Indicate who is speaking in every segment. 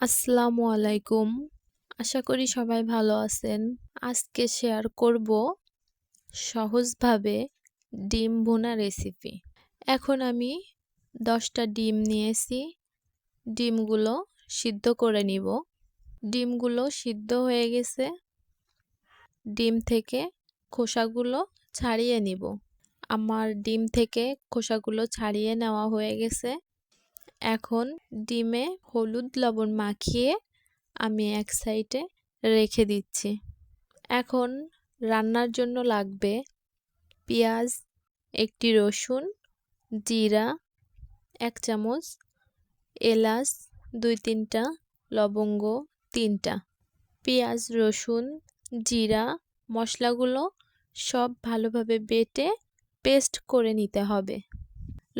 Speaker 1: আসসালামু আলাইকুম। আশা করি সবাই ভালো আছেন। আজকে শেয়ার করব সহজভাবে ডিম ভুনা রেসিপি এখন আমি দশটা ডিম নিয়েছি। ডিমগুলো সিদ্ধ করে নিব। ডিমগুলো সিদ্ধ হয়ে গেছে। ডিম থেকে খোসাগুলো ছাড়িয়ে নিব। আমার ডিম থেকে খোসাগুলো ছাড়িয়ে নেওয়া হয়ে গেছে। এখন ডিমে হলুদ লবণ মাখিয়ে আমি এক সাইডে রেখে দিচ্ছি। এখন রান্নার জন্য লাগবে পেঁয়াজ, একটি রসুন, জিরা, এক চামচ, এলাচ, দুই তিনটা, লবঙ্গ তিনটা। পেঁয়াজ, রসুন, জিরা, মশলাগুলো সব ভালোভাবে বেটে পেস্ট করে নিতে হবে।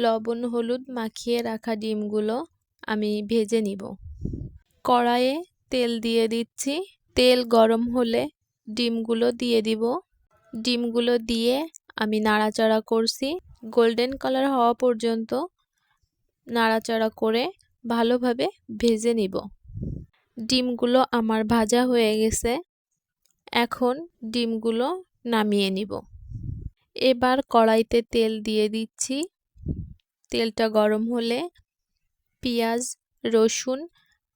Speaker 1: লবণ, হলুদ মাখিয়ে রাখা ডিমগুলো আমি ভেজে নিব। কড়াইয়ে তেল দিয়ে দিচ্ছি। তেল গরম হলে ডিমগুলো দিয়ে দিব। ডিমগুলো দিয়ে আমি নাড়াচাড়া করছি। গোল্ডেন কালার হওয়া পর্যন্ত নাড়াচাড়া করে ভালোভাবে ভেজে নিব। ডিমগুলো আমার ভাজা হয়ে গেছে। এখন ডিমগুলো নামিয়ে নিব। এবার কড়াইতে তেল দিয়ে দিচ্ছি। তেলটা গরম হলে পেঁয়াজ, রসুন,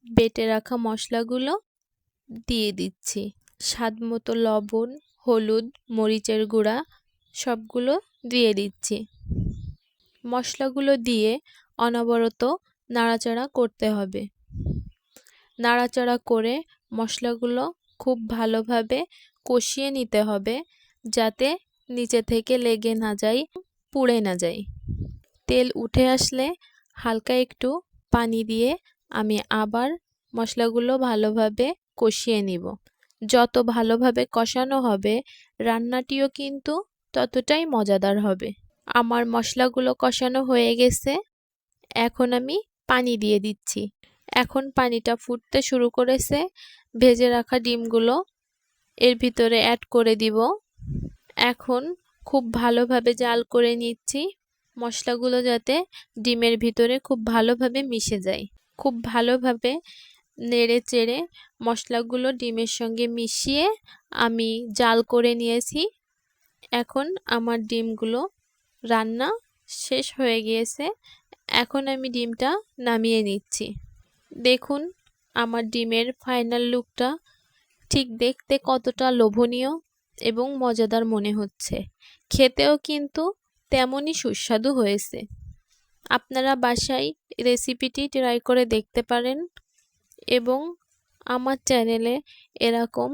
Speaker 1: বেটে রাখা মশলাগুলো দিয়ে দিচ্ছি। স্বাদ মতো লবণ, হলুদ, মরিচের গুঁড়া সবগুলো দিয়ে দিচ্ছি। মশলাগুলো দিয়ে অনবরত নাড়াচাড়া করতে হবে। নাড়াচাড়া করে মশলাগুলো খুব ভালোভাবে কষিয়ে নিতে হবে যাতে নিচে থেকে লেগে না যায়, পুড়ে না যায়। তেল উঠে আসলে হালকা একটু পানি দিয়ে আমি আবার মশলাগুলো ভালোভাবে কষিয়ে নিব। যত ভালোভাবে কষানো হবে, রান্নাটিও কিন্তু ততটাই মজাদার হবে। আমার মশলাগুলো কষানো হয়ে গেছে। এখন আমি পানি দিয়ে দিচ্ছি। এখন পানিটা ফুটতে শুরু করেছে। ভেজে রাখা ডিমগুলো এর ভিতরে অ্যাড করে দিব। এখন খুব ভালোভাবে জাল করে নিচ্ছি। মশলাগুলো যাতে ডিমের ভিতরে খুব ভালোভাবে মিশে যায়। খুব ভালোভাবে নেড়ে চেড়ে মশলাগুলো ডিমের সঙ্গে মিশিয়ে আমি জাল করে নিয়েছি। এখন আমার ডিমগুলো রান্না শেষ হয়ে গিয়েছে। এখন আমি ডিমটা নামিয়ে নিচ্ছি। দেখুন, আমার ডিমের ফাইনাল লুকটা ঠিক দেখতে কতটা লোভনীয় এবং মজাদার মনে হচ্ছে। খেতেও কিন্তু তেমনই সুস্বাদু হয়েছে। আপনারা বাসায় রেসিপিটি ট্রাই করে দেখতে পারেন এবং আমার চ্যানেলে এরকম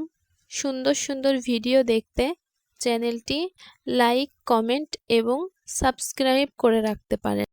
Speaker 1: সুন্দর সুন্দর ভিডিও দেখতে চ্যানেলটি লাইক, কমেন্ট এবং সাবস্ক্রাইব করে রাখতে পারেন।